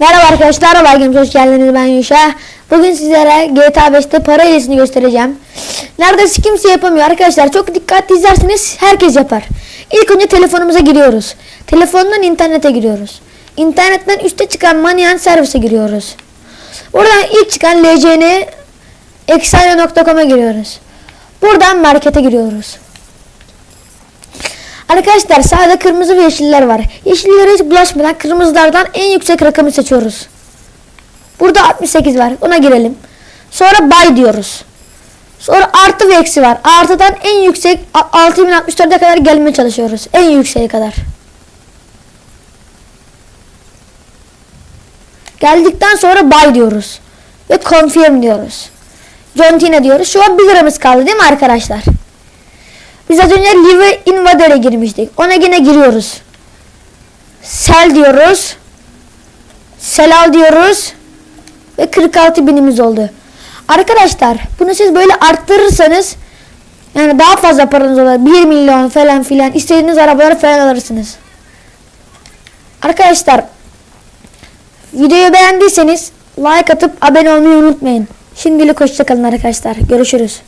Merhaba arkadaşlar, Bakın hoş geldiniz ben Yuşa. Bugün sizlere GTA 5'te para hilesini göstereceğim. Neredeyse kimse yapamıyor arkadaşlar. Çok dikkatli izlerseniz herkes yapar. İlk önce telefonumuza giriyoruz. Telefondan internete giriyoruz. İnternetten üste çıkan Manian servise giriyoruz. Buradan ilk çıkan LCN giriyoruz. Buradan markete giriyoruz. Arkadaşlar sağda kırmızı ve yeşiller var. Yeşillere hiç bulaşmadan kırmızılardan en yüksek rakamı seçiyoruz. Burada 68 var. Ona girelim. Sonra buy diyoruz. Sonra artı ve eksi var. Artıdan en yüksek a- 6064'e kadar gelmeye çalışıyoruz. En yükseğe kadar. Geldikten sonra buy diyoruz. Ve confirm diyoruz. John Tina diyoruz. Şu an 1 liramız kaldı değil mi arkadaşlar? Biz az önce Live Invader'e girmiştik. Ona yine giriyoruz. Sell diyoruz. Sell al diyoruz. Ve 46 binimiz oldu. Arkadaşlar bunu siz böyle arttırırsanız yani daha fazla paranız olur. 1 milyon falan filan istediğiniz arabaları falan alırsınız. Arkadaşlar videoyu beğendiyseniz like atıp abone olmayı unutmayın. Şimdilik hoşçakalın arkadaşlar. Görüşürüz.